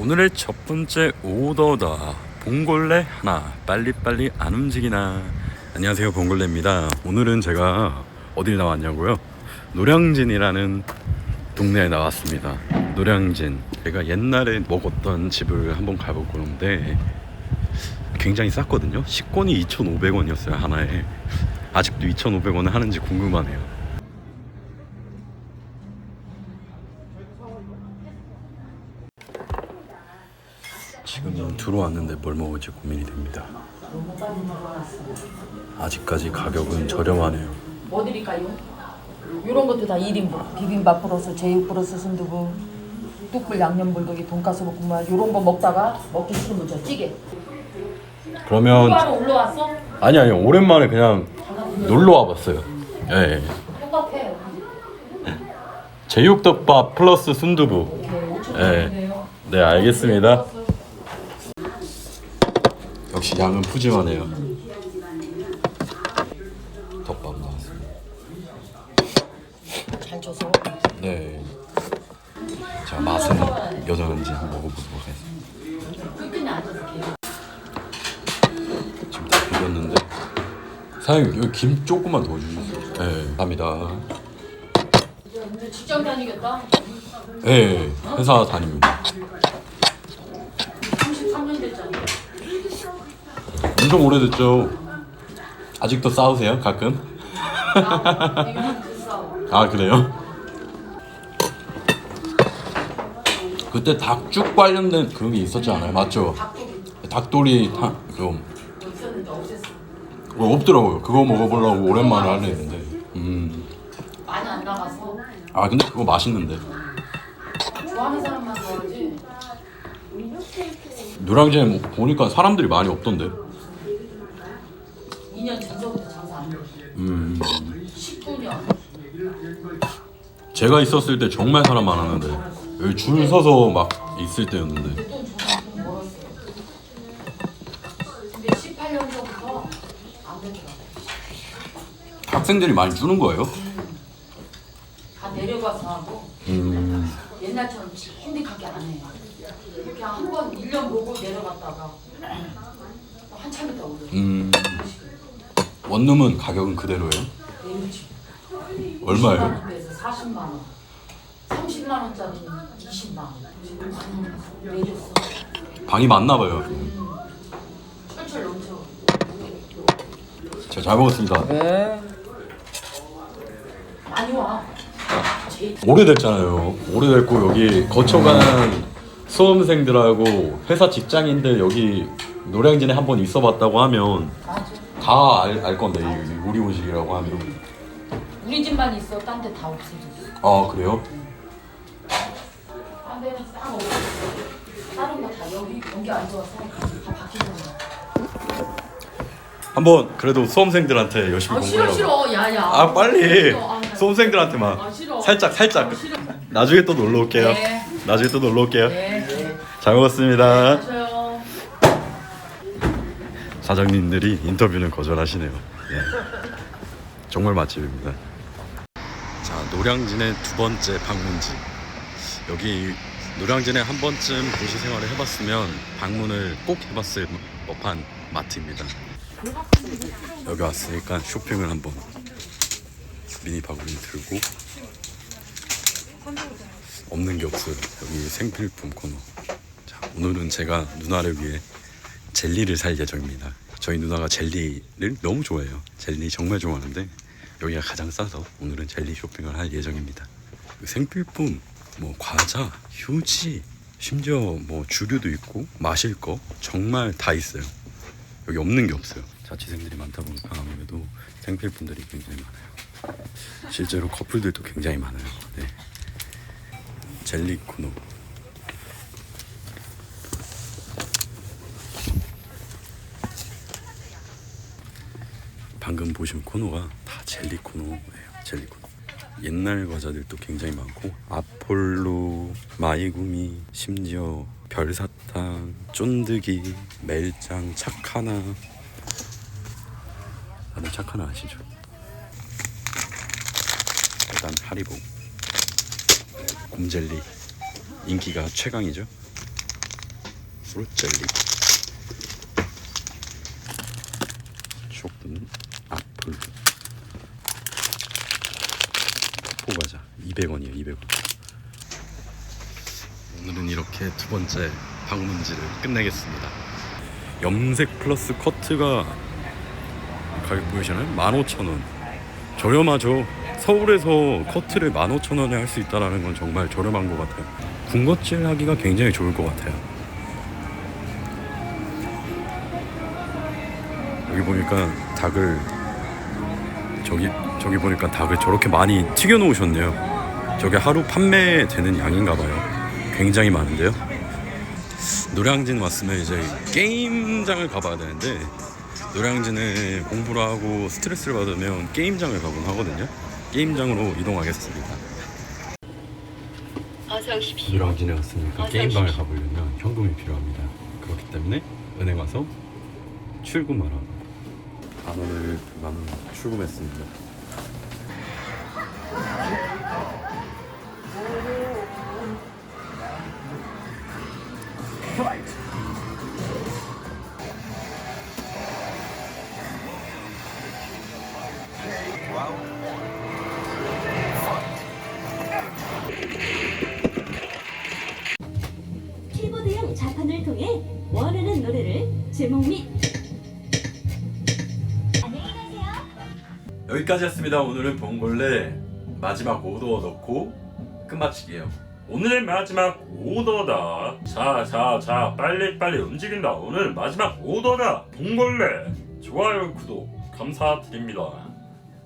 오늘의 첫 번째 오더다. 봉골레 하나 빨리빨리 안 움직이나. 안녕하세요 봉골레입니다. 오늘은 제가 어딜 나왔냐고요? 노량진이라는 동네에 나왔습니다. 노량진. 제가 옛날에 먹었던 집을 한번 가볼 건데 굉장히 쌌거든요. 식권이 2,500원이었어요 하나에. 아직도 2,500원을 하는지 궁금하네요. 지금 들어왔는데 뭘 먹을지 고민이 됩니다. 아직까지 가격은 저렴하네요. 뭐 드릴까요? 이런 것도 다 1인분 비빔밥 플러스 제육 플러스 순두부 뚝불 양념 불고기 돈가스 볶음밥 이런 거 먹다가 먹기 싫으면 저 찌개 그러면 바로 올라왔어? 아니 아니 오랜만에 그냥 놀러 와봤어요. 예. 예. 똑같아 제육덮밥 플러스 순두부. 예. 네 알겠습니다. 역시 양은 푸짐하네요. 덮밥 나왔습니다. 잘 줘서 네. 자 맛은 여전한지 한번 먹어보도록 하겠습니다. 지금 다 비볐는데 사장님 여기 김 조금만 더 주세요. 네, 감사합니다. 이제 직장 다니겠다 네, 회사 다닙니다. 33년 됐잖아 엄청 오래됐죠. 아직도 싸우세요? 가끔? 싸워 아 그래요? 그때 닭죽 관련된 그런 게 있었지 않아요? 맞죠? 닭도리 타, 그거 그거 없더라고요. 그거 먹어보려고 오랜만에 하려 했는데. 음. 많이 안 나가서 아 근데 그거 맛있는데. 좋아하는 사람만 좋아하지 노량진에 뭐 보니까 사람들이 많이 없던데. 제가 있었을 때 정말 사람 많았는데 여기 줄 서서 막 있을 때였는데 돈 줘서 돈 벌었어. 근데 18년서부터 안 되더라고. 학생들이 많이 주는 거예요? 다 내려가서 하고 음. 옛날처럼 힘들게 안 해. 그냥 한번 1년 보고 내려갔다가 한참 있다 오르. 음. 원룸은 가격은 그대로예요? 얼마예요? 20만 원대에서 40만 원. 30만 원짜리 20만 원. 내렸어. 방이 많나 봐요. 철철 넘쳐. 제가 잘 먹었습니다. 많이 와. 제일 오래됐잖아요. 오래됐고 여기 거쳐간 수험생들하고 회사 직장인들 여기 노량진에 한 번 있어봤다고 하면 맞아. 다 알 건데 이 우리 음식이라고 하면 우리 집만 있어. 딴 데 다 없어졌어. 아 그래요? 딴 데는 싹 없어졌어. 다른 거 다 여기 여기 안 좋아서 다 바뀌잖아. 한번 그래도 수험생들한테 열심히 아 싫어 공부하라고. 싫어. 야야. 아 빨리 싫어. 아, 나- 수험생들한테만 아 싫어. 살짝 살짝 아, 싫어. 나중에 또 놀러 올게요. 네. 나중에 또 놀러 올게요. 네. 네. 잘 먹었습니다. 마셔요. 사장님들이 인터뷰는 거절하시네요. 네. 정말 맛집입니다. 자, 노량진의 두 번째 방문지. 여기 노량진에 한 번쯤 도시 생활을 해봤으면 방문을 꼭 해봤을 법한 마트입니다. 여기 왔으니까 쇼핑을 한번 미니 바구니 들고 없는 게 없어요. 여기 생필품 코너. 자, 오늘은 제가 누나를 위해 젤리를 살 예정입니다. 저희 누나가 젤리를 너무 좋아해요. 젤리 정말 좋아하는데 여기가 가장 싸서 오늘은 젤리 쇼핑을 할 예정입니다. 그 생필품, 뭐 과자, 휴지, 심지어 뭐 주류도 있고 마실 거 정말 다 있어요. 여기 없는 게 없어요. 자취생들이 많다 보니까 아무래도 생필품들이 굉장히 많아요. 실제로 커플들도 굉장히 많아요. 네. 젤리 코너. 방금 보신 코너가 다 젤리 코너예요. 젤리 코너. 옛날 과자들도 굉장히 많고 아폴로, 마이구미, 심지어 별사탕, 쫀득이, 멜짱, 착하나. 다들 착하나 아시죠? 일단 하리보, 곰젤리 인기가 최강이죠. 프루트 젤리 초코는 아플 포과자. 200원이에요 200원. 오늘은 이렇게 두 번째 방문지를 끝내겠습니다. 염색 플러스 커트가 가격 보이시나요? 15,000원. 저렴하죠? 서울에서 커트를 15,000원에 할 수 있다는 건 정말 저렴한 것 같아요. 군것질 하기가 굉장히 좋을 것 같아요. 여기 보니까 닭을 저기 저기 보니까 닭을 저렇게 많이 튀겨 놓으셨네요 저게 하루 판매되는 양인가 봐요 굉장히 많은데요 노량진 왔으면 이제 게임장을 가봐야 되는데 노량진에 공부를 하고 스트레스를 받으면 게임장을 가곤 하거든요. 게임장으로 이동하겠습니다. 어서 오십시오. 노량진에 왔으니까 게임방을. 가보려면 현금이 필요합니다. 그렇기 때문에 은행 와서 출금을 하고 만 원을 만원 출금했습니다. 키보드형 자판을 통해 원하는 노래를 제목 및 여기까지였습니다. 오늘은 봉골레 마지막 오더 넣고 끝마치기예요. 오늘의 마지막 오더다. 자, 자, 자, 빨리 빨리 움직인다. 오늘 마지막 오더다. 봉골레 좋아요, 구독 감사드립니다.